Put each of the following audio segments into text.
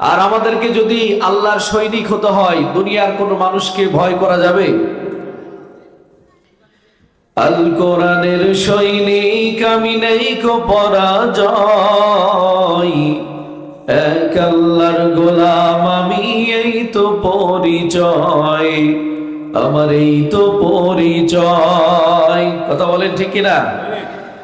আর আমাদেরকে যদি আল্লাহর সৈনিক হতে হয়, দুনিয়ার কোনো মানুষকে ভয় করা যাবে? আল কোরআনের সৈনিক আমি নেই কো পরাজয়। এক আল্লাহর গোলাম আমি, এই তো পরিচয়। আমার এই তো পরিচয়। কথা বলেন ঠিক কিনা?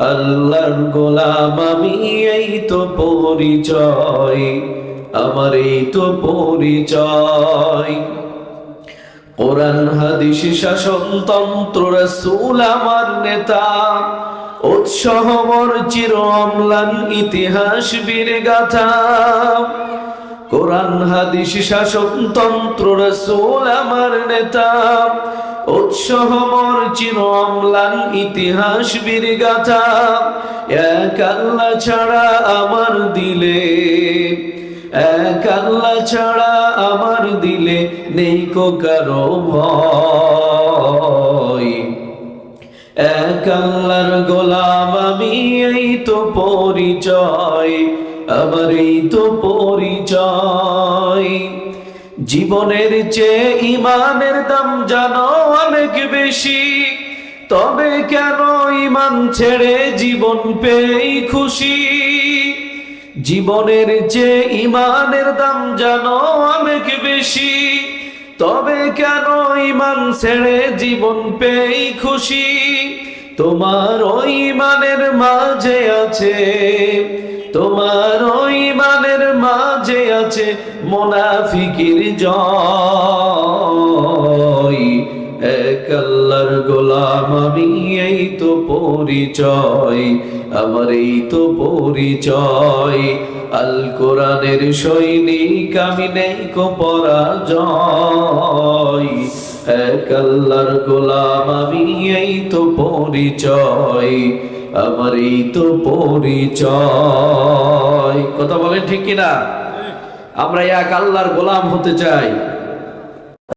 আল্লাহর গোলাম আমি, এই তো পরিচয়, আমার এই তো পরিচয়। কোরআন, হাদিস শাসনতন্ত্র রাসূল আমার নেতা, উৎসাহ মোর চির অম্লান ইতিহাস বীর গাথা কোরআন, হাদিস শাসনতন্ত্র রাসূল আমার নেতা উৎসাহ মোর চির ইতিহাস বীর গাথা এক আল্লাহ ছাড়া আমার দিলে, এক আল্লাহ ছাড়া আমার দিলে নেই কো কারও ভয়। এক আল্লাহর গোলাম আমি, এই তো পরিচয়, আমার এই তো পরিচয়। জীবনের চেয়ে ইমানের দাম জানো অনেক বেশি। তবে কেন ইমান ছেড়ে জীবন পেয়েই খুশি? জীবনের যে ইমানের দাম জানো অনেক বেশি। তবে কেন ইমান ছেড়ে জীবন পেয়েই খুশি? তোমার ওই ইমানের মাঝে আছে, তোমার ওই আছে মোনাফিকির জয়। এক গোলাম, আমি এই তো পরিচয়, আমার এই তো পরিচয়। আল কোরআনের সৈনিক, আমি নেই কো পরাজয়। এক গোলাম, আমি এই তো পরিচয়, আমার এই তো পরিচয়। কথা বলেন ঠিক কিনা? আমরা এক আল্লাহর গোলাম হতে চাই।